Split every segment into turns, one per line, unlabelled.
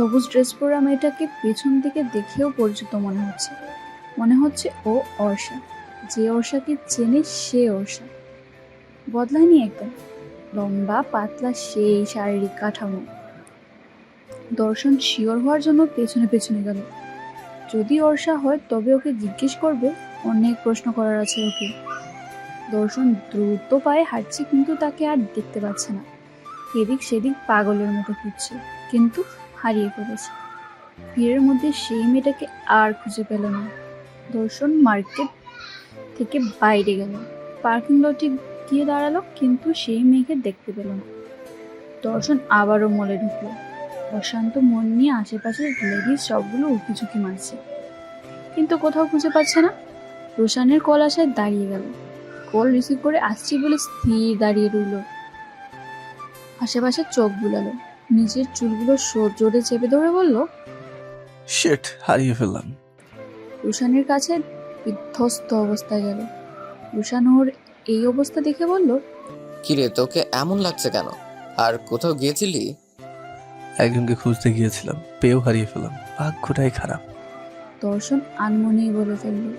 সবুজ ড্রেস পরা মেয়েটাকে পেছন থেকে দেখেও পরিচিত মনে হচ্ছে। মনে হচ্ছে ও অর্ষা। যে অর্ষাকে চেনে সে অর্ষা। বদলায়নি একদম। লম্বা, পাতলা, সেই শারীরিক কাঠামো। দর্শন শিওর হওয়ার জন্য পেছনে পেছনে গেল। যদি অর্ষা হয়, তবে ওকে জিজ্ঞেস করবে। অনেক প্রশ্ন করার আছে ওকে। দর্শন দ্রুত পায়ে হাঁটছে, কিন্তু তাকে আর দেখতে পাচ্ছে না। এদিক সেদিক পাগলের মতো খুঁজছে। কিন্তু হারিয়ে ফেলেছে। ভিড়ের মধ্যে সেই মেয়েটাকে আর খুঁজে পেল না। দর্শন মার্কেট থেকে বাইরে গেল। পার্কিং লটে গিয়ে দাঁড়াল, কিন্তু সেই মেয়েকে দেখতে পেল না। দর্শন আবারও মলে ঢুকলো। অশান্ত মন নিয়ে আশেপাশে লেডিস সবগুলো উঁকি ঝুঁকি মারছে। কিন্তু কোথাও খুঁজে পাচ্ছে না। রোশানের কল আসায় দাঁড়িয়ে গেল। কল রিসিভ করে আসছি বলে স্থির দাঁড়িয়ে রইল। আশেপাশে চোখ বুলালো। নিজের চুলগুলো সো- জোরে চেপে ধরে বলল
শেট হারিয়ে ফেললাম।
রুশানের কাছে বিধ্বস্ত অবস্থায় গেল। রুশান ওর এই অবস্থা দেখে বলল
কিরে তোকে এমন লাগছে কেন? আর কোথাও গিয়েছিলি?
একজনকে খুঁজতে গিয়েছিলাম পেয়েও হারিয়ে ফেললাম। ভাগ্যটাই খারাপ।
দর্শন আনমনেই বলে ফেলল।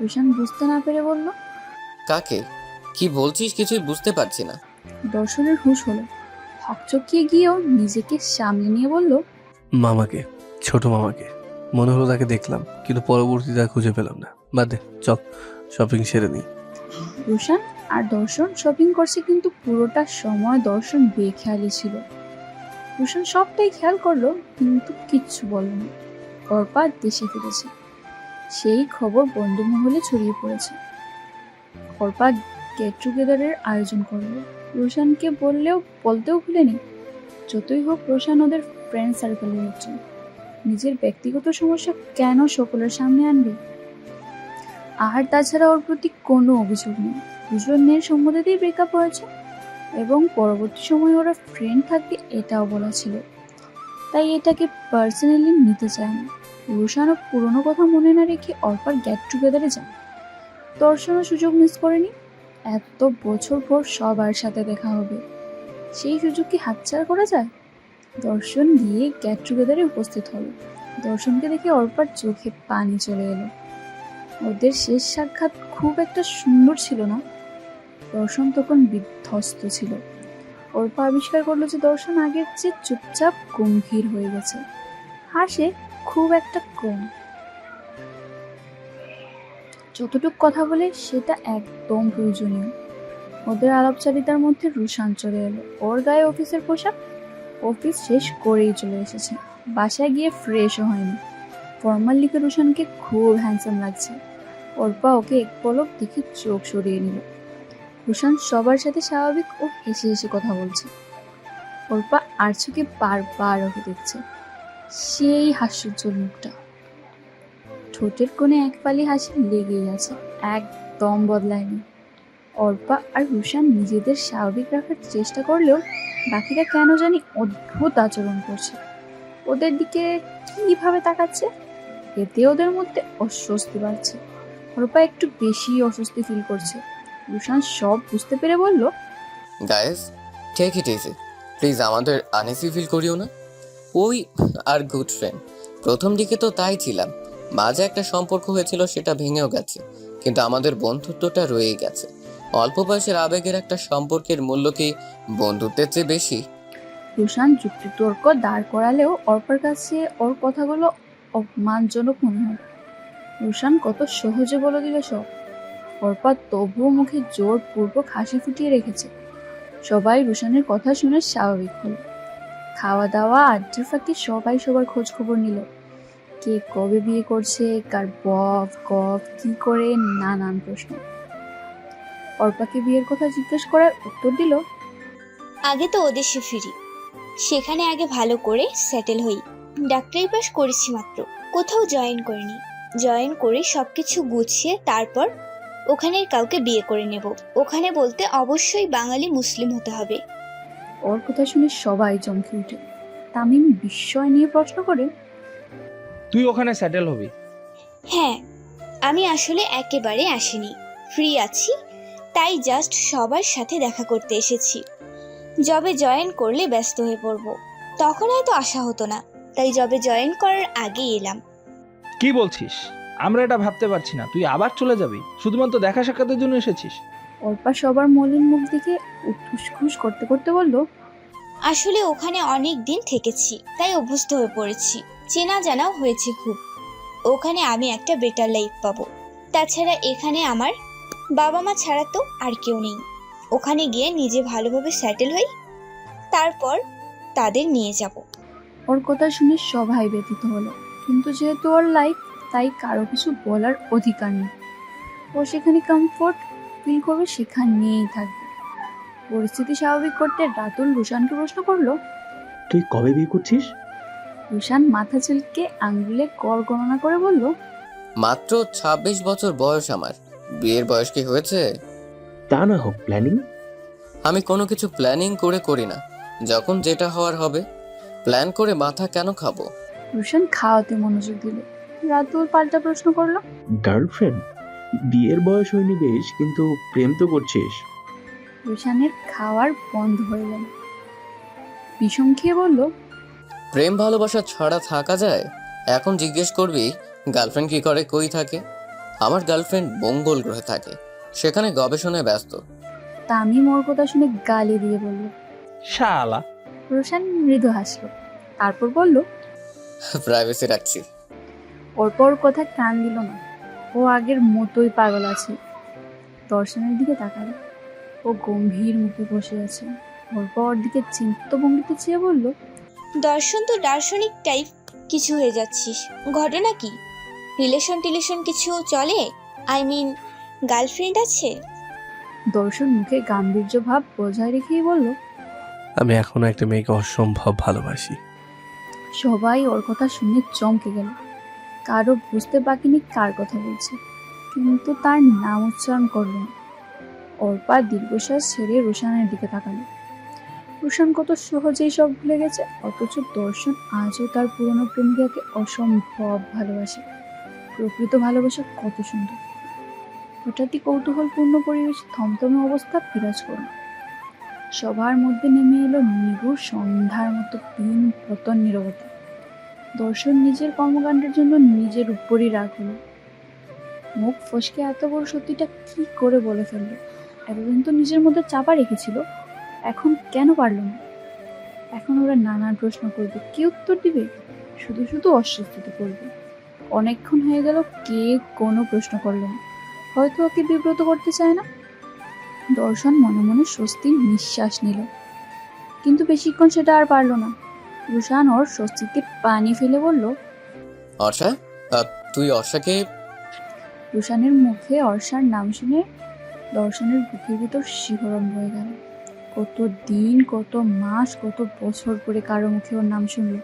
রুশান বুঝতে না পেরে বলল
কাকে? কি বলছিস? কিছুই বুঝতে পারছি না।
দর্শনের হুঁশ হলো। হকচকিয়ে গিয়েও নিজেকে সামলে নিয়ে বলল
মামাকে ছোট মামাকে। মনে হলো তাকে দেখলাম কিন্তু পরবর্তীতে আর খুঁজে পেলাম না। বাদ দে চল শপিং সেরে নিই।
রুশান আর দর্শন শপিং করছে কিন্তু পুরোটা সময় দর্শন বেখেয়ালি ছিল। রুশান সবটাই খেয়াল করল কিন্তু কিচ্ছু বলেনি অর্পা দেশে ফিরেছে। সেই খবর বন্ধু মহলে ছড়িয়ে পড়েছে। অর্পা গেট টুগেদারের আয়োজন করল। রোশানকে বললেও, বলতেও ভুলেনি। যতই হোক, রোশান ওদের ফ্রেন্ড সার্কেলের একজন নিজের ব্যক্তিগত সমস্যা কেন সকলের সামনে আনবে? আর তাছাড়া ওর প্রতি কোনো অভিযোগ নেই। দুজনের সম্মতিতেই ব্রেকআপ হয়েছে এবং পরবর্তী সময়ে ওরা ফ্রেন্ড থাকবে এটাও বলা ছিল। তাই এটাকে পার্সোনালি নিতে চায় না। রুশানও পুরনো কথা মনে না রেখে অর্পার গেট টুগেদারে যায়। দর্শনও সুযোগ মিস করেনি। এত বছর পর সবার সাথে দেখা হবে। সেই সুযোগ কি হাতছাড়া করা যায়? দর্শন গিয়ে গেট টুগেদারে উপস্থিত হলো। দর্শনকে দেখে অর্পার চোখে পানি চলে এলো। ওদের শেষ সাক্ষাৎ খুব একটা সুন্দর ছিল না। দর্শন তখন বিধ্বস্ত ছিল। অর্পা আবিষ্কার করল যে দর্শন আগের চেয়ে চুপচাপ গম্ভীর হয়ে গেছে। হাসে, খুব একটা কম। যতটুক কথা বলে সেটা একদম প্রয়োজনীয়। ওদের আলাপচারিতার মধ্যে রুশান চলে এলো। ওর গায়ে অফিসের পোশাক অফিস শেষ করেই চলে এসেছে। বাসায় গিয়ে ফ্রেশও হয়নি। ফর্মাল লিখে রুশানকে খুব হ্যান্ডসাম লাগছে। অর্পা ওকে এক পলক দেখে চোখ সরিয়ে নিল। রুশান সবার সাথে স্বাভাবিক ও হেসে হেসে কথা বলছে। অর্পা আর চোখে বারবার ওকে দেখছে। সেই হাস্যোজ্জ্বল মুখটা। ঠোঁটের কোণে এক পালি হাসি লেগেই আছে, একদম বদলায়নি। অর্পা আর রুশান নিজেদের স্বাভাবিক রাখার চেষ্টা করলেও বাকিরা কেন জানি অদ্ভুত আচরণ করছে। ওদের দিকে কীভাবে তাকাচ্ছে? এতে ওদের মধ্যে অস্বস্তি বাড়ছে। অর্পা একটু বেশি অস্বস্তি ফিল করছে। রুশান সব বুঝতে পেরে বলল
guys take it easy please আমাদের আনইজি ফিল করিও না। ওই আর গুড ফ্রেন্ড প্রথম দিকে তো তাই ছিলাম। মাঝে একটা সম্পর্ক হয়েছিল, সেটা ভেঙেও গেছে, কিন্তু আমাদের বন্ধুত্বটা রয়েই গেছে। অল্প বয়সের আবেগের একটা সম্পর্কের মূল্য কি বন্ধুত্বের চেয়ে বেশি?
রুশান যুক্তিতর্ক দাঁড় করালেও অর্পার কাছে ওর কথাগুলো অপমানজনক মনে হলো রুশান কত সহজে বলে দিল সব। অর্পা তবুও মুখে জোর পূর্বক হাসি ফুটিয়ে রেখেছে। সবাই রুশানের কথা শুনে স্বাভাবিক হলো। খাওয়া দাওয়া আড্ডার ফাঁকে সবাই সবার খোঁজ খবর নিল। কে কবে বিয়ে করছে কার বফ গফ কি করে নানান প্রশ্ন। অর্পাকে বিয়ের কথা জিজ্ঞেস করার উত্তর দিল
আগে তো ওদেশে ফিরি। সেখানে আগে ভালো করে সেটেল হই। ডাক্তারি পাশ করেছি মাত্র কোথাও জয়েন করিনি। জয়েন করে সবকিছু গুছিয়ে তারপর ওখানের কাউকে বিয়ে করে নেব। ওখানে বলতে অবশ্যই বাঙালি মুসলিম হতে হবে।
ওর কথা শুনে সবাই চমকে উঠে। তামিম বিস্ময় নিয়ে প্রশ্ন করে
তুই ওখানে সেটেল হবি।
হ্যাঁ আমি আসলে একেবারে আসিনি। ফ্রি আছি তাই জাস্ট সবার সাথে দেখা করতে এসেছি। জবে জয়েন করলে ব্যস্ত হয়ে পড়ব। তখন হয়তো আসা হতো না তাই জবে জয়েন করার আগেই এলাম।
কি বলছিস? আমরা এটা ভাবতে পারছি না। তুই আবার চলে যাবি? শুধুমাত্র দেখা সাক্ষাতের জন্য এসেছিস।
অর্পা সবার মলিন মুখ দেখে উঠুস করতে করতে বলল
আসলে ওখানে অনেক দিন থেকেছি তাই অভ্যস্ত হয়ে পড়েছি। চেনা জানাও হয়েছে খুব। ওখানে আমি একটা বেটার লাইফ পাবো। তাছাড়া এখানে আমার বাবা মা ছাড়া তো আর কেউ নেই। ওখানে গিয়ে নিজে ভালোভাবে সেটেল হই তারপর তাদের নিয়ে যাব।
ওর কথা শুনে সবাই ব্যথিত হলো। কিন্তু যেহেতু ওর লাইফ তাই কারও কিছু বলার অধিকার নেই। ও সেখানে কমফোর্ট ফিল করবে সেখানেই থাকবে। পরিস্থিতি স্বাভাবিক করতে রাতুল রুশানকে প্রশ্ন করল
তুই কবে বিয়ে করছিস?
রুশান মাথা চুলকে আঙ্গুলে কর গণনা করে বলল
মাত্র ২৬ বছর বয়স আমার। বিয়ের বয়স কি হয়েছে?
তা না হোক প্ল্যানিং
আমি কোনো কিছু প্ল্যানিং করে করি না। যখন যেটা হওয়ার হবে প্ল্যান করে মাথা কেন খাব?
রুশান খাওয়াতে মনোযোগ দিল। রাতুল পাল্টা প্রশ্ন করল
গার্লফ্রেন্ড বিয়ের বয়স হয়নি বেশ কিন্তু প্রেম তো করছিস।
রুশানের খাওয়ার বন্ধ হয়ে গেল। বিষম খেয়ে বলল
প্রেম ভালোবাসা ছাড়া থাকা যায়? এখন জিজ্ঞেস করবি গার্লফ্রেন্ড কি করে কই থাকে? আমার গার্লফ্রেন্ড মঙ্গল গ্রহে থাকে সেখানে গবেষণায় ব্যস্ত।
তামিম ওর কথা শুনে গালি দিয়ে বলল
শালা।
রোশান মৃদু হাসলো তারপর বলল
প্রাইভেসি রাখছি।
ওর পর কথা কান দিল না ও আগের মতোই পাগল আছে। দর্শনের দিকে তাকালো ও গম্ভীর মুখে বসে আছে ওর পর দিকে চিন্তিত ভঙ্গিতে চেয়ে বলল
দর্শন তো দার্শনিক টাইপ কিছু হয়ে যাচ্ছিস। ঘটনা কি রিলেশন টিলেশন কিছু চলে? আই মিন গার্লফ্রেন্ড আছে?
দর্শন মুখে গাম্ভীর্য ভাব বজায় রেখেই বলল
আমি এখনও একটা মেয়েকে অসম্ভব ভালোবাসি।
সবাই ওর কথা শুনে চমকে গেল। কারও বুঝতে বাকিনি কার কথা বলছে কিন্তু তার নাম উচ্চারণ করল না। অর্পা দীর্ঘশ্বাস ছেড়ে রোশানের দিকে তাকালো। রোশান কত সহজেই সব ভুলে গেছে। অথচ দর্শন আজও তার পুরনো প্রেমিকাকে অসম্ভব ভালোবাসে। প্রকৃত ভালোবাসা কত সুন্দর। হঠাৎই কৌতূহলপূর্ণ পরিবেশে, থমথমে অবস্থা বিরাজ করল। সবার মধ্যে নেমে এলো নিগুড় সন্ধ্যার মতো তিন পতন নিরবতা। দর্শন নিজের কর্মকাণ্ডের জন্য নিজের উপরই রাগ হলো মুখ ফসকে এত বড় সত্যিটা কি করে বলে ফেলল? এতদিন তো নিজের মধ্যে চাপা রেখেছিল। এখন কেন পারল না? এখন ওরা নানান প্রশ্ন করবে কি উত্তর দিবে? শুধু শুধু অস্বস্তিতে করবে অনেকক্ষণ হয়ে গেল কে কোনো প্রশ্ন করল না। হয়তো ওকে বিব্রত করতে চায় না। দর্শন মনে মনে স্বস্তির নিঃশ্বাস নিল। কিন্তু বেশিক্ষণ সেটা আর পারল না। রুশান ওর স্বস্তিতে পানি ফেলে বলল
অর্ষা তুই অর্ষাকে
রুশানের মুখে অর্ষার নাম শুনে দর্শনের বুকের ভিতর শিহরণ হয়ে গেল। কত দিন কত মাস কত বছর পরে কারও মুখে ওর নাম শুনলো।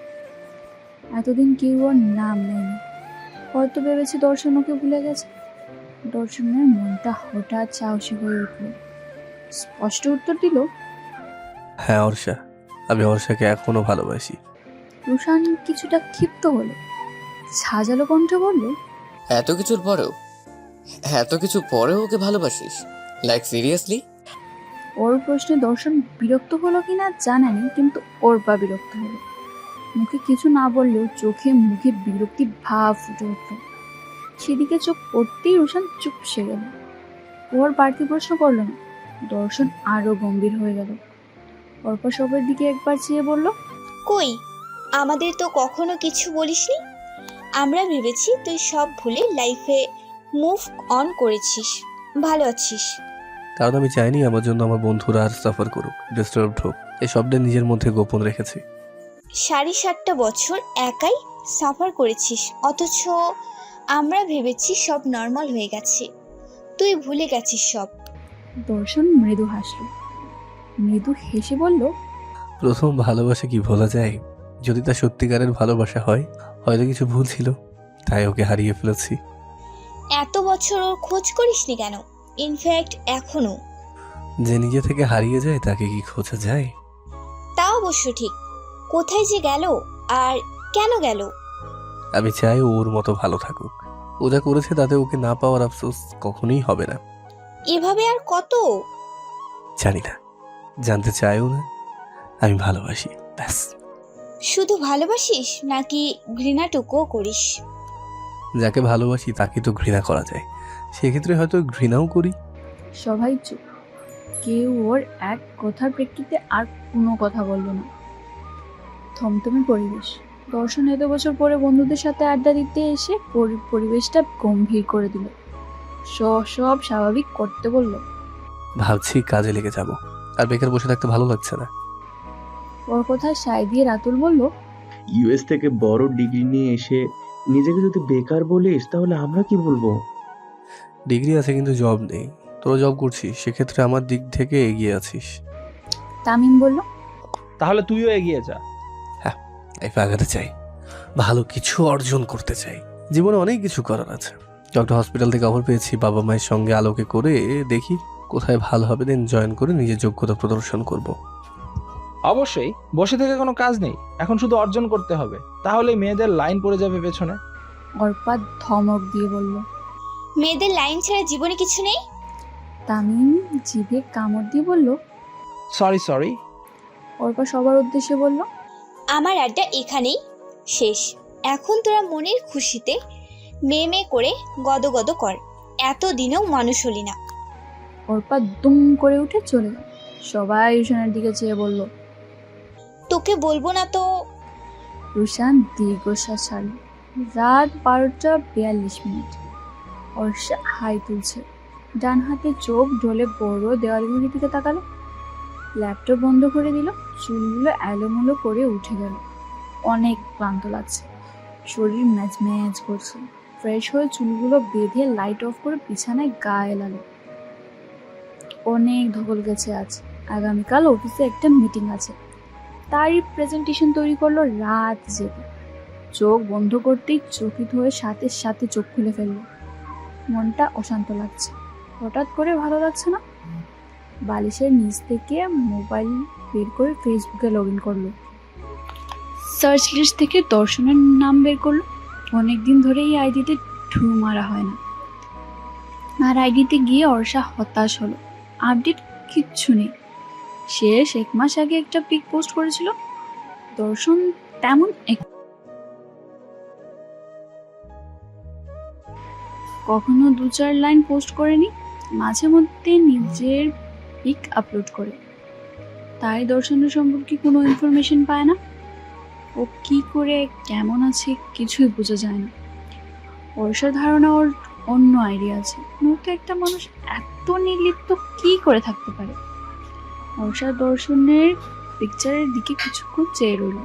এতদিন কেউ ওর নাম নেয়নি। হয়তো ভেবেছে দর্শন ওকে ভুলে গেছে। দর্শনের মনটা হঠাৎ সাহসী হয়ে উঠল। স্পষ্ট উত্তর দিল
হ্যাঁ অর্ষা আমি অর্ষাকে এখনও ভালোবাসি।
রুশান কিছুটা ক্ষিপ্ত হলো। সাজালো কণ্ঠে বলল
এত কিছুর পরেও এত কিছু পরেও ওকে ভালোবাসিস? লাইক সিরিয়াসলি
ওর প্রশ্নে দর্শন বিরক্ত হলো কিনা জানা নেই, কিন্তু ওর বা বিরক্ত হলো। মুখে কিছু না বললেও চোখে মুখে বিরক্তি ভাব ফুটে উঠল। সেদিকে চোখ পড়তেই রোশন চুপসে গেল। ওর বাড়তি প্রশ্ন করল না। দর্শন আরও গম্ভীর হয়ে গেল। অর্পা সবের দিকে একবার চেয়ে বলল,
কই? আমাদের তো কখনো কিছু বলিসনি। আমরা ভেবেছি তুই সব ভুলে লাইফে মুভ অন করেছিস। ভালো আছিস।
কারণ আমি চাইনি আমার জন্য আমার বন্ধুরা আর সাফার করুক ডিস্টার্বড হোক। এই সবটা নিজের মধ্যে গোপন রেখেছি।
সাড়ে সাতটা বছর একাই সাফার করেছিস অথচ আমরা ভেবেছি সব নর্মাল হয়ে গেছে। তুই ভুলে গেছিস সব।
দর্শন মৃদু হাসল। মৃদু হেসে বলল
প্রথম ভালোবাসা কি ভোলা যায়? যদি তা সত্যিকারের ভালোবাসা হয় হয়তো কিছু ভুল ছিল। তাই ওকে হারিয়ে ফেলেছি।
এত বছর ওর খোঁজ করিসনি কেন? ইনফ্যাক্ট এখনও।
যে নিজে থেকে হারিয়ে যায় তাকে কি খোঁজা যায়?
তা অবশ্য ঠিক। কোথায় যে গেল আর কেন গেল?
আমি চাই ও ওর মতো ভালো থাকুক। ও যা করেছে তাতে ওকে না পাওয়ার আফসোস কখনোই হবে না।
এভাবে আর কত?
জানি না। জানতে চাইও না। আমি ভালোবাসি ব্যাস।
শুধু ভালোবাসিস নাকি ঘৃণাটুকুও করিস?
যাকে ভালোবাসি তাকে তো ঘৃণা করা যায়। সেক্ষেত্রে হয়তো ঘৃণাও করি।
সবাই চুপ। কেউ ওর এক কথার প্রেক্ষিতে আর কোনো কথা বলল না। থমথমে পরিবেশ। দর্শন এত বছর পরে বন্ধুদের সাথে আড্ডা দিতে এসে পরি- পরিবেশটা গম্ভীর করে দিল। স- সব স্বাভাবিক করতে বলল।
ভাবছি কাজে লেগে যাব। আর বেকার বসে থাকতে ভালো লাগছে না।
ওর কথা সায় দিয়ে রাতুল বলল
ইউএস থেকে বড় ডিগ্রি নিয়ে এসে নিজেকে যদি বেকার বলিস তাহলে আমরা কি বলব?
ডিগ্রি আছে কিন্তু জব নেই। তোরা জব করছিস সেক্ষেত্রে আমার দিক থেকে এগিয়ে আছিস।
তামিম বলল
তাহলে তুইও এগিয়ে যা।
হ্যাঁ লাইফে আগাতে চাই। ভালো কিছু অর্জন করতে চাই। জীবনে অনেক কিছু করার আছে। ডক্টর হসপিটাল থেকে খবর পেয়েছি বাবা মায়ের সঙ্গে আলোকে করে দেখি কোথায় ভালো হবে দেন জয়েন করে নিজের যোগ্যতা প্রদর্শন করব।
অবশ্যই বসে থেকে কোনো কাজ নেই। এখন শুধু অর্জন করতে হবে। তাহলে মেয়েদের লাইন পড়ে যাবে পেছনে।
অর্পা ধমক দিয়ে বলল
মেয়েদের লাইন ছাড়া জীবনে কিছু নেই?
তামিম জিভে কামড় দিয়ে বলল
সরি সরি
অর্পা সবার উদ্দেশ্যে বলল
আমার আড্ডা এখানেই শেষ। এখন তোরা মনের খুশিতে মেয়ে মেয়ে করে গদগদ কর। এতদিনেও মানুষ হলি না।
অর্পা দুম করে উঠে চলে গেল। সবাই রুশানের দিকে চেয়ে বলল
তোকে বলব না তো।
রুশান দীর্ঘশ্বাস ছাড়ল। রাত বারোটা বিয়াল্লিশ মিনিট। অর্ষা হাই তুলছে। ডান হাতে চোখ ঢলে বড় দেওয়ালগুলির দিকে তাকালো। ল্যাপটপ বন্ধ করে দিল। চুলগুলো এলোমেলো করে উঠে গেল। অনেক ক্লান্ত লাগছে। শরীর ম্যাচ ম্যাচ করছে। ফ্রেশ হয়ে চুলগুলো বেঁধে লাইট অফ করে বিছানায় গায়ে এলালো অনেক ধকল গেছে আজ। আগামীকাল অফিসে একটা মিটিং আছে। তারই প্রেজেন্টেশন তৈরি করল রাত জেগে। চোখ বন্ধ করতেই চকিত হয়ে সাথে সাথে চোখ খুলে ফেলল। মনটা অশান্ত লাগছে। হঠাৎ করে ভালো লাগছে না? বালিশের নিচ থেকে মোবাইল বের করে ফেসবুকে লগ ইন করল। সার্চ লিস্ট থেকে দর্শনের নাম বের করল। অনেক দিন ধরে এই আইডিতে ঢু মারা হয় না। আর আইডিতে গিয়ে অর্ষা হতাশ হলো। আপডেট কিচ্ছু নেই। শেষ এক মাস আগে একটা পিক পোস্ট করেছিল। দর্শন তেমন এক- কখনো দু চার লাইন পোস্ট করেনি, মাঝে মধ্যে নিজের পিক আপলোড করে। তাই দর্শনের সম্পর্কে কোনো ইনফরমেশন পায় না। ও কি করে, কেমন আছে, কিছুই বোঝা যায় না। বর্ষার ধারণা ওর অন্য আইডিয়া আছে। নয়তো একটা মানুষ এত নির্লিপ্ত কি করে থাকতে পারে? বর্ষা দর্শনের পিকচারের দিকে কিছুক্ষণ চেয়ে রইল।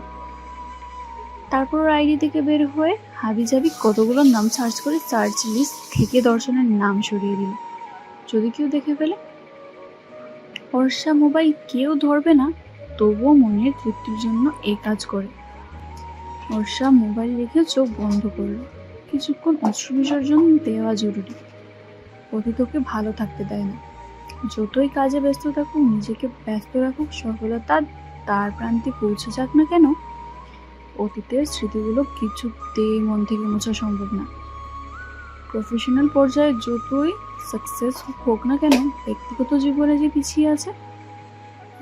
তারপর আইডি থেকে বের হয়ে হাবিজাবি কতগুলো নাম সার্চ করে সার্চ লিস্ট থেকে দর্শনের নাম সরিয়ে দিল। যদি কেউ দেখে ফেলে বর্ষা মোবাইল কেউ ধরবে না, তবুও মনের তৃপ্তির জন্য এই কাজ করে। বর্ষা মোবাইল রেখে চোখ বন্ধ করল। কিছুক্ষণ অশ্রু বিসর্জন দেওয়া জরুরি। অতীতকে ভালো থাকতে দেয় না। যতই কাজে ব্যস্ত থাকুক, নিজেকে ব্যস্ত রাখুক, সফলতা তার প্রান্তে পৌঁছে যাক না কেন অতীতের স্মৃতিগুলো কিছুতেই মন থেকে মোছা সম্ভব না। প্রফেশনাল পর্যায়ে যতই সাকসেস হোক না কেন, ব্যক্তিগত জীবনে যে পিছিয়ে আছে,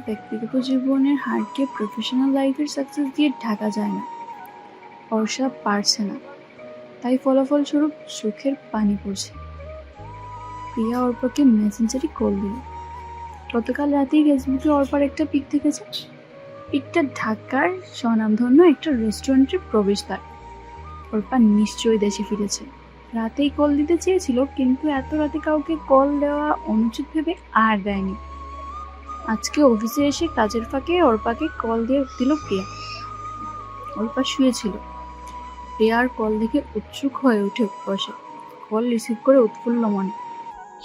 ব্যক্তিগত জীবনের হারকে প্রফেশনাল লাইফের সাকসেস দিয়ে ঢাকা যায় না অর্ষা পারছে না। তাই ফলাফলস্বরূপ চোখের পানি পড়ছে। প্রিয়া অর্পাকে মেসেঞ্জারি কল দিল। গতকাল রাতেই ফেসবুকে অর্পার একটা পিক দেখেছে। পিকটা ঢাকার স্বনামধন্য একটা রেস্টুরেন্টের প্রবেশদ্বার। অর্পা নিশ্চয়ই দেশে ফিরেছে। রাতেই কল দিতে চেয়েছিল কিন্তু এত রাতে কাউকে কল দেওয়া অনুচিত ভেবে আর দেয়নি। আজকে অফিসে এসে কাজের ফাঁকে অর্পাকে কল দিয়ে দিল প্রিয়া। অর্পা শুয়েছিল। প্রিয়ার কল দেখে উৎসুক হয়ে উঠে বসে। কল রিসিভ করে উৎফুল্ল মনে।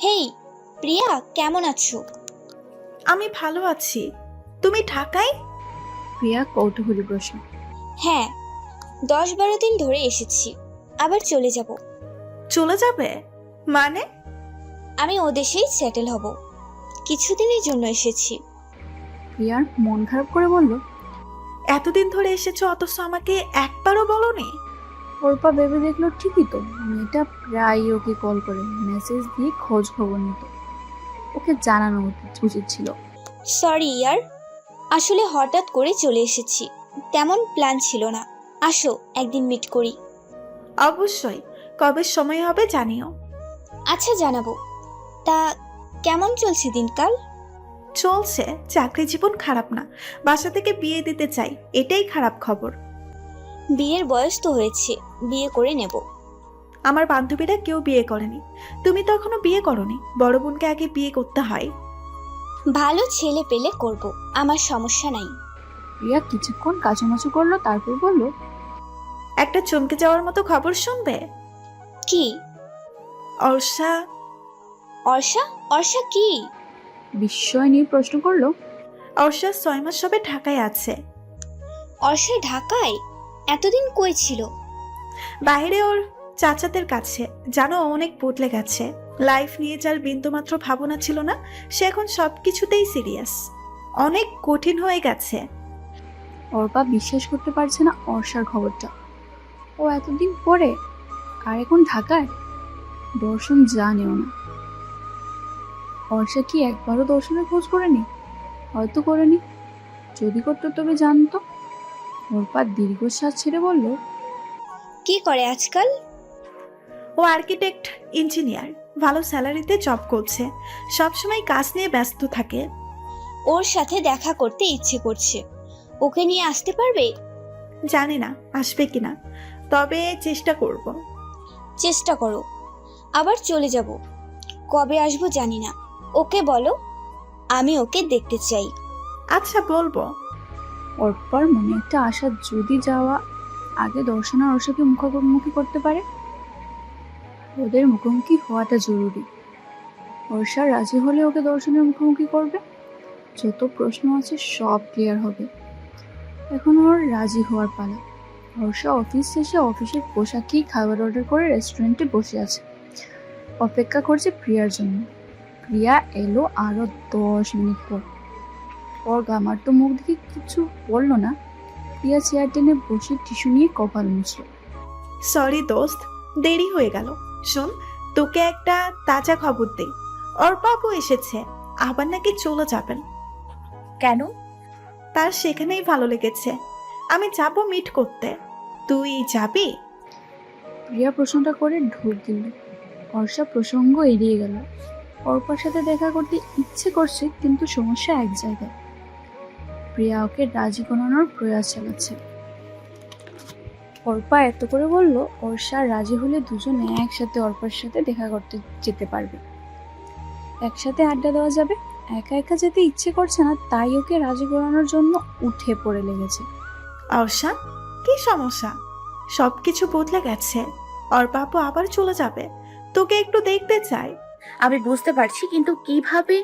হেই প্রিয়া কেমন আছো?
আমি ভালো আছি। তুমি ঢাকায়?
প্রিয়া কৌতূহলী প্রশ্ন।
হ্যাঁ দশ বারো দিন ধরে এসেছি আবার চলে যাব।
চলে যাবে? মানে?
আমি ও দেশেই সেটেল হব। কিছুদিনের জন্য এসেছি।
প্রিয়ার মন খারাপ করে বলল
এতদিন ধরে এসেছ অথচ আমাকে একবারও বলনি?
অর্পা ভেবে দেখল ঠিকই তো মেয়েটা প্রায় ওকে কল করে মেসেজ দিয়ে খোঁজ খবর নিত। ওকে জানানো উচিত- উচিত ছিল।
সরি ইয়ার। আসলে হঠাৎ করে চলে এসেছি। তেমন প্ল্যান ছিল না। আসো একদিন মিট করি।
অবশ্যই। কবে সময় হবে জানিও।
আচ্ছা জানাব। তা কেমন চলছে দিনকাল?
চলছে। চাকরি জীবন খারাপ না। বাসা থেকে বিয়ে দিতে চাই এটাই খারাপ খবর।
বিয়ের বয়স তো হয়েছে বিয়ে করে নেব।
আমার বান্ধবীরা কেউ বিয়ে করেনি। তুমি তো এখনও বিয়ে করনি। বড় বোনকে আগে বিয়ে করতে হয়।
ভালো ছেলে পেলে করব আমার সমস্যা নাই।
প্রিয়া কিছুক্ষণ কাচুমাচু করল তারপর বলল
একটা চমকে যাওয়ার মতো খবর শুনবে?
কি?
অর্ষা।
অর্ষা? অর্ষা কি?
বিস্ময় নিয়ে প্রশ্ন করল
অর্ষা ছয় মাস সবে ঢাকায় আছে।
অর্ষা ঢাকায়? এতদিন কই ছিল?
বাইরে ওর চাচাদের কাছে। জানো অনেক বদলে গেছে। লাইফ নিয়ে যার বিন্দুমাত্র ভাবনা ছিল না সে এখন সব কিছুতেই সিরিয়াস অনেক কঠিন হয়ে গেছে।
অর্পা বিশ্বাস করতে পারছে না অর্ষার খবরটা। ও এতদিন পরে আর এখন ঢাকায়? দর্শন জানেও না। অর্ষা কি একবারও দর্শনের খোঁজ করেনি? হয়তো করেনি। যদি করতো তবে জানতো। অর্পা দীর্ঘশ্বাস ছেড়ে বলল
কি করে আজকাল?
ও আর্কিটেক্ট ইঞ্জিনিয়ার ভালো স্যালারিতে জব করছে। সবসময় কাজ নিয়ে ব্যস্ত থাকে।
ওর সাথে দেখা করতে ইচ্ছে করছে। ওকে নিয়ে আসতে পারবে?
জানি না আসবে কিনা। তবে চেষ্টা করব।
চেষ্টা করো। আবার চলে যাব। কবে আসব জানি না। ওকে বলো আমি ওকে দেখতে চাই।
আচ্ছা বলব।
অর্পার মনে একটা আশা যদি যাওয়া আগে দর্শন অর্ষাকে মুখোমুখি করতে পারে? ওদের মুখোমুখি হওয়াটা জরুরি। অর্ষা রাজি হলে ওকে দর্শনের মুখোমুখি করবে? যত প্রশ্ন আছে সব ক্লিয়ার হবে। এখন ওর রাজি হওয়ার পালা। হর্ষা অফিস শেষে অফিসের পোশাকেই খাবার অর্ডার করে রেস্টুরেন্টে বসে আছে। অপেক্ষা করছে প্রিয়ার জন্য। প্রিয়া এলো আরও দশ মিনিট পর। ওর গামার তো মুখ দেখে কিছু বলল না। প্রিয়া চেয়ার টেনে বসে টিস্যু নিয়ে কপাল মুছল।
সরি দোস্ত, দেরি হয়ে গেল। শোন তোকে একটা তাজা খবর দেই। ওর বাবু এসেছে আবার নাকি চলে যাবেন।
কেন?
তার সেখানেই ভালো লেগেছে। আমি যাব মিট করতে। তুই যাবি?
প্রিয়া প্রশ্নটা করে ঢোক দিল অর্ষা প্রসঙ্গ এড়িয়ে গেল। অর্পার সাথে দেখা করতে ইচ্ছে করছে কিন্তু সমস্যা এক জায়গায়। প্রিয়া ওকে রাজি করানোর প্রয়াস চালাচ্ছে। অর্পা এত করে বলল অর্ষা রাজি হলে দুজনে একসাথে অর্পার সাথে দেখা করতে যেতে পারবে। একসাথে আড্ডা দেওয়া যাবে। একা একা যেতে ইচ্ছে করছে না তাই ওকে রাজি করানোর জন্য উঠে পড়ে লেগেছে।
অর্ষা কি সমস্যা? সবকিছু বদলে গেছে। ওর বাবু আবার চলে যাবে। তোকে একটু দেখতে চাই।
আমি বুঝতে পারছি কিন্তু কীভাবে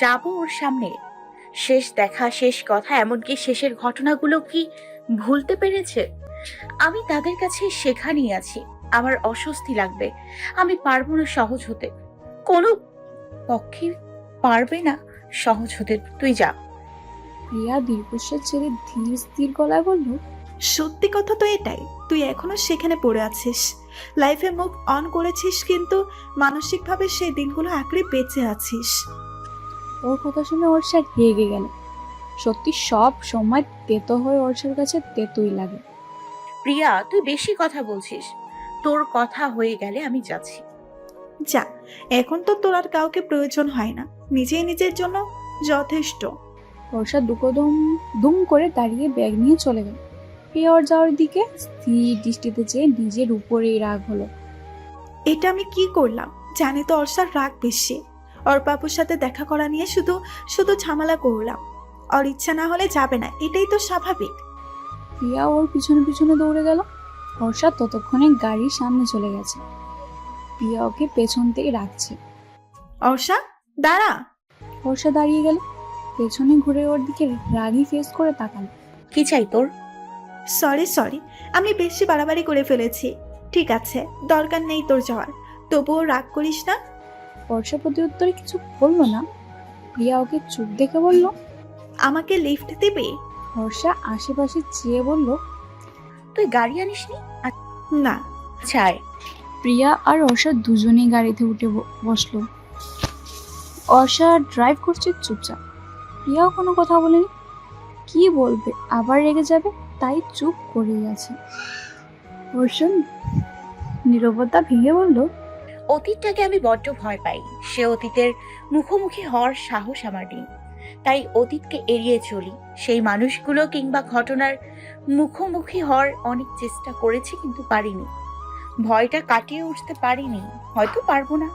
যাব ওর সামনে? শেষ দেখা শেষ কথা এমনকি শেষের ঘটনাগুলো কি ভুলতে পেরেছে? আমি তাদের কাছে সেখানেই আছি। আমার অস্বস্তি লাগবে। আমি পারব না সহজ হতে। কোনো পক্ষে পারবে না সহজ হতে। তুই যা।
প্রিয়া দীর্ঘশ্বাস ছেড়ে ধীর স্থির গলায় বলল
সত্যি কথা তো এটাই। তুই এখনও সেখানে পড়ে আছিস। লাইফে মুভ অন করেছিস কিন্তু মানসিকভাবে সেই দিনগুলো আঁকড়ে বেঁচে আছিস।
ওর কথা শুনে অর্ষা রেগে গেল সত্যি সব সময় তেতো হয়ে অর্ষার কাছে তেতোই লাগে।
প্রিয়া তুই বেশি কথা বলছিস। তোর কথা হয়ে গেলে আমি যাচ্ছি।
যা এখন তো তোর আর কাউকে প্রয়োজন হয় না। নিজেই নিজের জন্য যথেষ্ট।
বর্ষা দুকদম দুম করে দাঁড়িয়ে ব্যাগ নিয়ে চলে গেল। প্রিয়া ওর যাওয়ার দিকে স্থির দৃষ্টিতে চেয়ে নিজের উপরেই রাগ হলো।
এটা আমি কি করলাম? জানি তো অর্ষার রাগ বেশি। ওর সাথে দেখা করা নিয়ে শুধু শুধু ঝামেলা করলাম। ওর ইচ্ছা না হলে যাবে না এটাই তো স্বাভাবিক।
প্রিয়া ওর পিছনে পিছনে দৌড়ে গেল। বর্ষা ততক্ষণে গাড়ির সামনে চলে গেছে। প্রিয়া ওকে পেছন থেকে রাখছে
অর্ষা দাঁড়া।
বর্ষা দাঁড়িয়ে গেল। পেছনে ঘুরে ওর দিকে রাগি ফেস করে তাকালো।
কি চাই তোর?
সরি সরি আমি বেশি বাড়াবাড়ি করে ফেলেছি। ঠিক আছে দরকার নেই তোর যাওয়ার। তবুও রাগ করিস না।
বর্ষা প্রতি উত্তরে কিছু বলল না। প্রিয়া ওকে চুপ দেখে বলল
আমাকে লিফট দিবি?
বর্ষা আশেপাশে চেয়ে বলল,
তুই গাড়ি আনিসনি?
না।
আচ্ছা আয়।
প্রিয়া আর অর্ষা দুজনেই গাড়িতে উঠে বসল। অর্ষা ড্রাইভ করছে চুপচাপ। প্রিয়াও কোনো কথা বলেনি। কি বলবে? আবার রেগে যাবে? তাই চুপ করেই আছে। অর্ষণ নীরবতা ভেঙে বলল,
অতীতটাকে আমি বড্ড ভয় পাই। সে অতীতের মুখোমুখি হওয়ার সাহস আমার নেই। তাই অতীতকে এড়িয়ে চলি। সেই মানুষগুলো কিংবা ঘটনার মুখোমুখি হওয়ার অনেক চেষ্টা করেছি কিন্তু পারিনি। ভয়টা কাটিয়ে উঠতে পারিনি হয়তো পারব না।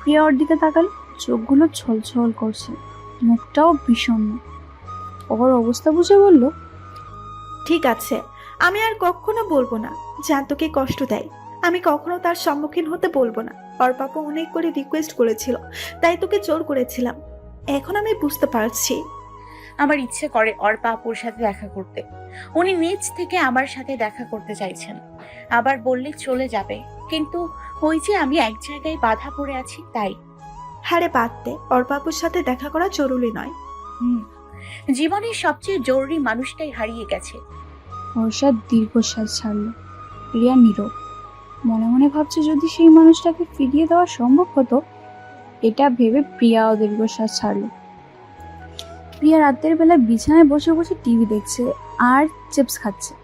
প্রিয়া ওর দিকে তাকাল চোখগুলো ছলছল করছে মুখটাও বিষণ্ণ। ওর অবস্থা বুঝে বলল
ঠিক আছে আমি আর কখনো বলব না যা তোকে কষ্ট দেয়। আমি কখনো তার সম্মুখীন হতে বলব না। ওর পাপা অনেক করে রিকোয়েস্ট করেছিল তাই তোকে জোর করেছিলাম। এখন আমি বুঝতে পারছি।
আমার ইচ্ছে করে অর্পা আপুর সাথে দেখা করতে। উনি নিজ থেকে আমার সাথে দেখা করতে চাইছেন। আবার বললে চলে যাবে। কিন্তু ওই যে আমি এক জায়গায় বাধা পড়ে আছি তাই।
দে ওর বাবুর সাথে দেখা করা জরুরি নয়।
হুম। জীবনের সবচেয়ে জরুরি মানুষটাই হারিয়ে গেছে।
বর্ষা দীর্ঘশ্বাস ছাড়ল। প্রিয়া নীরব। মনে মনে ভাবছে যদি সেই মানুষটাকে ফিরিয়ে দেওয়া সম্ভব হতো এটা ভেবে প্রিয়াও দীর্ঘশ্বাস ছাড়ল। প্রিয়া রাতের বেলা বিছানায় বসে বসে টিভি দেখছে আর চিপস খাচ্ছে।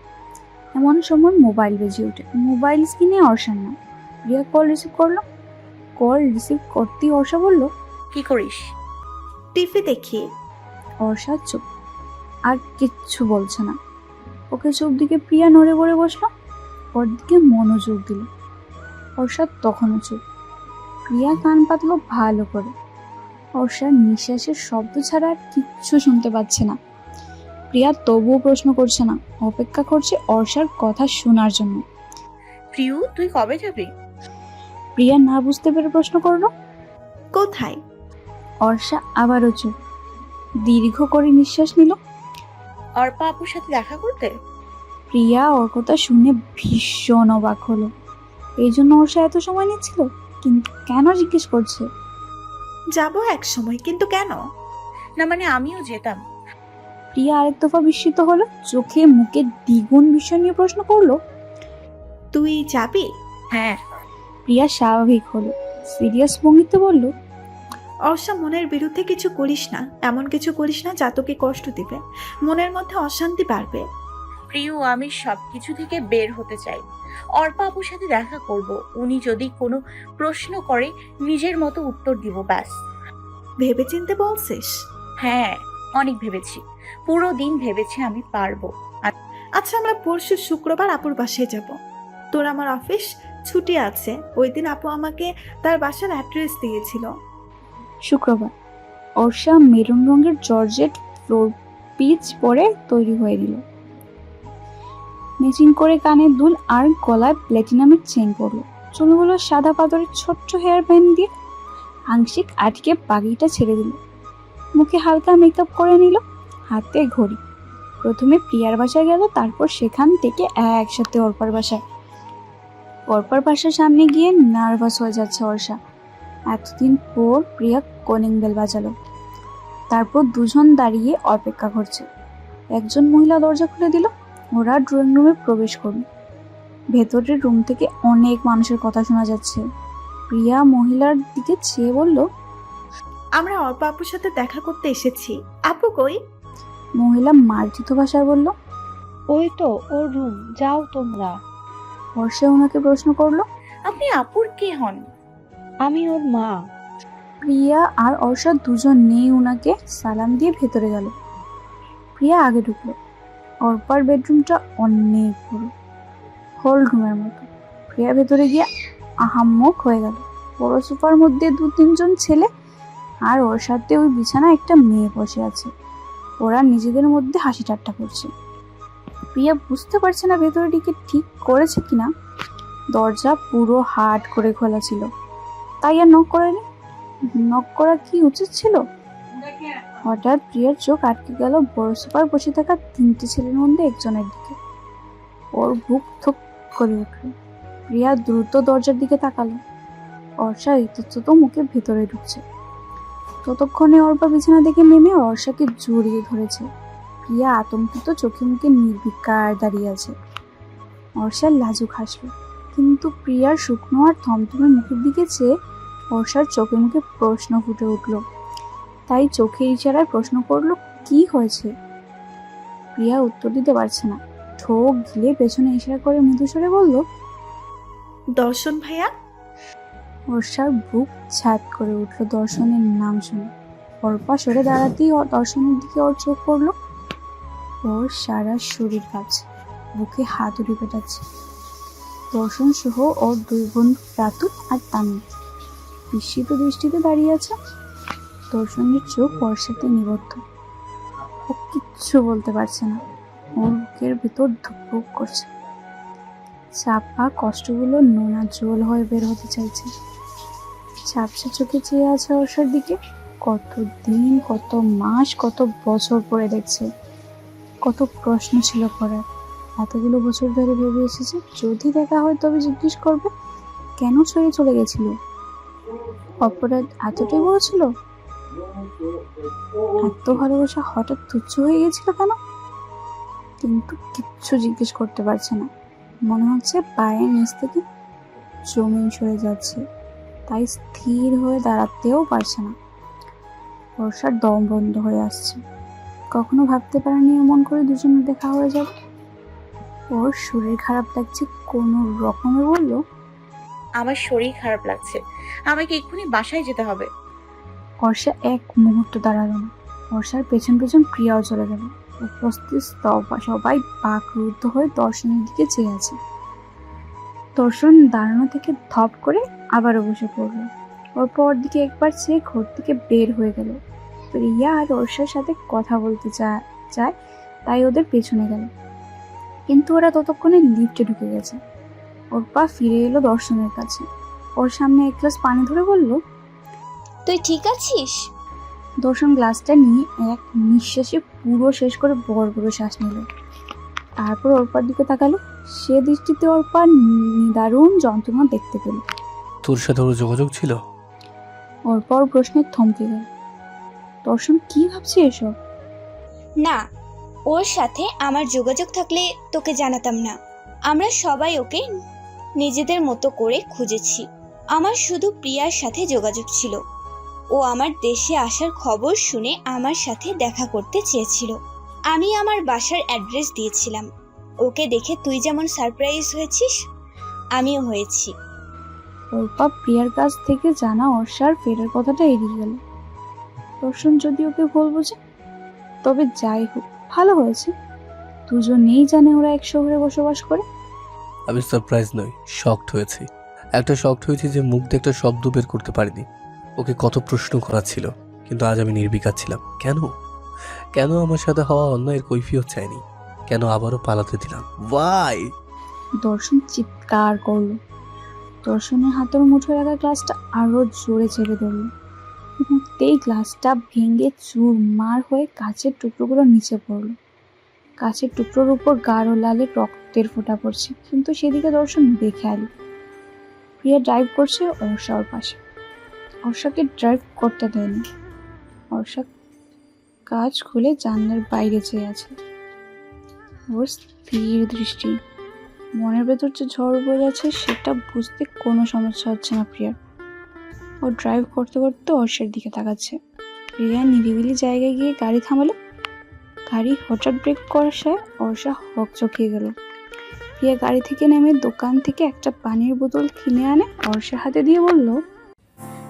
এমন সময় মোবাইল বেজে ওঠে। মোবাইল স্ক্রিনে অর্ষার নাম প্রিয়া কল রিসিভ করল। কল রিসিভ করতেই অর্ষা বলল
কি করিস?
টিভি দেখি।
অর্ষা চুপ। আর কিচ্ছু বলছে না। ওকে চুপ দিকে প্রিয়া নড়ে পড়ে বসল। ওর দিকে মনোযোগ দিল। অর্ষা তখনও চুপ। প্রিয়া কান পাতলো ভালো করে। অর্ষার নিঃশ্বাসের শব্দ ছাড়া আর কিচ্ছু শুনতে পাচ্ছে না। প্রিয়া তবুও প্রশ্ন করছে না অপেক্ষা করছে অর্ষার কথা শোনার জন্য।
প্রিয় তুই কবে যাবি?
প্রিয়া না বুঝতে পেরে প্রশ্ন করল।
কোথায়?
অর্ষা আবারও চুপ। দীর্ঘ করে নিঃশ্বাস নিল।
অর্পা আপুর সাথে দেখা করতে?
প্রিয়া ওর কথা শুনে ভীষণ অবাক হলো। এই জন্য অর্ষা এত সময় নিচ্ছিল? কিন্তু কেন জিজ্ঞেস করছে?
যাব এক সময় কিন্তু কেন?
না মানে আমিও যেতাম।
প্রিয়া আরেক দফা বিস্মিত হলো চোখে মুখে দ্বিগুণ বিষয় নিয়ে প্রশ্ন করল।
তুই যাবি?
হ্যাঁ।
প্রিয়া স্বাভাবিক হলো। সিরিয়াস ভঙ্গিতে বলল
অর্ষা মনের বিরুদ্ধে কিছু করিস না। এমন কিছু করিস না যা তোকে কষ্ট দিবে। মনের মধ্যে অশান্তি বাড়বে।
প্রিয় আমি সবকিছু থেকে বের হতে চাই। অর্পা আপুর সাথে দেখা করব। উনি যদি কোনো প্রশ্ন করে নিজের মতো উত্তর দিব ব্যাস।
ভেবে চিনতে বলছিস?
হ্যাঁ অনেক ভেবেছি। পুরো দিন ভেবেছি আমি পারব।
আচ্ছা আমরা পরশু শুক্রবার আপুর বাসায় যাব। তোর আমার অফিস ছুটি আছে। ওই দিন আপু আমাকে তার বাসার অ্যাড্রেস দিয়েছিল।
শুক্রবার। অর্ষা মেরুন রঙের জর্জেট ফ্লোর পিচ পরে তৈরি হয়ে নিল ম্যাচিং করে কানে দুল আর গলায় প্ল্যাটিনামের চেন পরলো চুলগুলো সাদা পাথরের ছোট্ট হেয়ার ব্যান্ড দিয়ে আংশিক আটকে বাগিটা ছেড়ে দিল। মুখে হালকা মেকআপ করে নিল হাতে ঘড়ি। প্রথমে প্রিয়ার বাসায় গেল, তারপর সেখান থেকে একসাথে অর্পার বাসায়। অর্পার বাসার সামনে গিয়ে নার্ভাস হয়ে যাচ্ছে অর্ষা। এতদিন পর প্রিয়া কলিং বেল বাজালো। তারপর দুজন দাঁড়িয়ে অপেক্ষা করছে। একজন মহিলা দরজা খুলে দিল ওরা ড্রয়িং রুমে প্রবেশ করল। ভেতরের রুম থেকে অনেক মানুষের কথা শোনা যাচ্ছে। প্রিয়া মহিলার দিকে চেয়ে বলল
আমরা অল্প আপুর সাথে দেখা করতে এসেছি। আপু কই?
মহিলা মার্জিত ভাষায় বলল
ওই তো ওর রুম যাও তোমরা।
হর্ষে ওনাকে প্রশ্ন করল
আপনি আপুর কে হন?
আমি ওর মা।
প্রিয়া আর অর্ষা দুজন নেই ওনাকে সালাম দিয়ে ভেতরে গেল। প্রিয়া আগে ঢুকলো। অর্পার বেডরুমটা অনেক বড়। হল রুমের মতো। প্রিয়া ভেতরে গিয়ে আহাম্মক হয়ে গেল। বড় সোফার মধ্যে দু তিনজন ছেলে আর ওর সাথে ওই বিছানা একটা মেয়ে বসে আছে। ওরা নিজেদের মধ্যে হাসি ঠাট্টা করছে। প্রিয়া বুঝতে পারছে না ভেতরে দিকে ঠিক করেছে কিনা। দরজা পুরো হাট করে খোলা ছিল। তাই আর নক করেনি নক করা কি উচিত ছিল? হঠাৎ প্রিয়ার চোখ আটকে গেল, বড় সোফার বসে থাকা তিনটি ছেলের মধ্যে একজনের দিকে। ওর বুক থুক করে উঠল। প্রিয়া দ্রুত দরজার দিকে তাকালো। অর্ষা ইতস্তত মুখে ভেতরে ঢুকছে। ততক্ষণে অর্পা বিছানা থেকে নেমে অর্ষাকে জড়িয়ে ধরেছে। প্রিয়া আতঙ্কিত চোখে মুখে নির্বিকার দাঁড়িয়ে আছে। অর্ষা লাজুক হাসলো। কিন্তু প্রিয়ার শুকনো আর থমথমে মুখের দিকে চেয়ে অর্ষার চোখে মুখে প্রশ্ন ফুটে উঠল। তাই চোখের ইশারায় প্রশ্ন করল কি হয়েছে? প্রিয়া উত্তর দিতে পারছে না। ঠোক গিলে পেছনে ইশারা করে মৃদুস্বরে বলল
দর্শন ভাইয়া?
বর্ষার বুক ছাদ করে উঠল দর্শনের নাম শুনে। অর্পা সরে দাঁড়াতেই দর্শনের দিকে ওর চোখ পড়ল। ওর সারা শরীর কাছে বুকে হাত উড়ে পেটাচ্ছে। দর্শন সহ ওর দুই বন্ধু রাতুল আর তামিম। বিস্মিত দৃষ্টিতে দাঁড়িয়ে আছে। দর্শনের চোখ বর্ষাতে নিবদ্ধ। ও কিচ্ছু বলতে পারছে না। ওর বুকের ভেতর ধুকপুক করছে। চাপা কষ্টগুলো নোনা জল হয়ে বের হতে চাইছে। ঝাপসা চোখে চেয়ে আছে অর্ষার দিকে। কত দিন কত মাস, কত বছর পরে দেখছে। কত প্রশ্ন ছিল করার এতগুলো বছর ধরে ভেবে এসেছে, যদি দেখা হয় তবে জিজ্ঞেস করবে, কেন ছেড়ে চলে গেছিল? অপরাধ এতটাই বড় ছিল? এত ভালোবাসা হঠাৎ তুচ্ছ হয়ে গেছিল কেন? কিন্তু কিচ্ছু জিজ্ঞেস করতে পারছে না। মনে হচ্ছে পায়ের নিচ থেকে জমিন সরে যাচ্ছে। তাই স্থির হয়ে দাঁড়াতেও পারছে না। বর্ষার দম বন্ধ হয়ে আসছে। কখনো ভাবতে পারেনি এমন করে দুজনের দেখা হয়ে যাবে। ওর শরীর খারাপ লাগছে কোনো রকমে বলল
আমার শরীর খারাপ লাগছে। আমাকে এক্ষুনি বাসায় যেতে হবে।
বর্ষা এক মুহূর্ত দাঁড়াল না। বর্ষার পেছন পেছন প্রিয়াও চলে গেল। উপস্থিত সবাই বাকরুদ্ধ হয়ে দর্শনের দিকে চেয়ে আছে। দর্শন দাঁড়ানো থেকে ধপ করে আবারও বসে পড়ল। ওর পর দিকে একবার চেয়ে ঘর থেকে বের হয়ে গেল। প্রিয়া আর অর্ষার সাথে কথা বলতে চায়, তাই ওদের পেছনে গেল। কিন্তু ওরা ততক্ষণে লিফটে ঢুকে গেছে। ওর পা ফিরে এলো দর্শনের কাছে। ওর সামনে এক গ্লাস পানি ধরে বলল
তুই ঠিক আছিস?
দর্শন গ্লাসটা নিয়ে এক নিঃশ্বাসে পুরো শেষ করে বড় বড় শ্বাস নিল। তারপর অর্পার দিকে তাকালো। সে দৃষ্টিতে অর্পা নিদারুণ যন্ত্রণা দেখতে পেল।
তোর সাথে ওর যোগাযোগ ছিল?
অর্পা ওর প্রশ্নে থমকে গেল। দর্শন কি ভাবছে এসব?
না ওর সাথে আমার যোগাযোগ থাকলে তোকে জানাতাম না। আমরা সবাই ওকে নিজেদের মতো করে খুঁজেছি। আমার শুধু প্রিয়ার সাথে যোগাযোগ ছিল। ও আমার দেশে আসার খবর শুনে আমার সাথে দেখা করতে চেয়েছিল। আমি আমার বাসার অ্যাড্রেস দিয়েছিলাম। ওকে দেখে তুই যেমন সারপ্রাইজ হয়েছিস আমিও হয়েছি।
অর্পা প্রিয়ার কাছ থেকে জানা অর্ষার ফেরার কথাটা এড়িয়ে গেল। দর্শন যদি ওকে ভুল বোঝে তবে যাই হোক ভালো হয়েছে। দুজনেই জানে ওরা এক শহরে বসবাস করে।
আমি সারপ্রাইজ নই শকড হয়েছি। একটা শকড হয়েছি যে মুখ দিয়ে একটা শব্দ বের করতে পারিনি। ওকে কত প্রশ্ন করা ছিল কিন্তু আজ আমি নির্বিকার ছিলাম। কেন? কেন আমার সাথে হওয়া অন্যায়ের কৈফিয়ত চাইনি? কেন আবারও পালাতে দিলাম? ওয়াই
দর্শন চিৎকার করল। দর্শনের হাতের মুঠোয় রাখা গ্লাসটা আরও জোরে ছেড়ে ধরলো। মুহূর্তেই গ্লাসটা ভেঙে চুরমার হয়ে কাচের টুকরোগুলো নিচে পড়ল। কাচের টুকরোর উপর গাঢ় লালে রক্তের ফোঁটা পড়ছে কিন্তু সেদিকে দর্শন দেখে বেখেয়ালি। প্রিয়া ড্রাইভ করছে অর্ষা ওর পাশে। অর্ষাকে ড্রাইভ করতে দেয়নি। অর্ষা কাজ খুলে জানলার বাইরে চেয়ে আছে। ওর স্থির দৃষ্টি। মনের ভেতর যে ঝড় বোঝাচ্ছে সেটা বুঝতে কোনো সমস্যা হচ্ছে না প্রিয়ার ও ড্রাইভ করতে করতে অর্ষের দিকে তাকাচ্ছে। প্রিয়া নিরিবিলি জায়গায় গিয়ে গাড়ি থামালো। গাড়ি হঠাৎ ব্রেক করার অর্ষা হক চকিয়ে গেল। প্রিয়া গাড়ি থেকে নেমে দোকান থেকে একটা পানির বোতল কিনে আনে অর্ষার হাতে দিয়ে বলল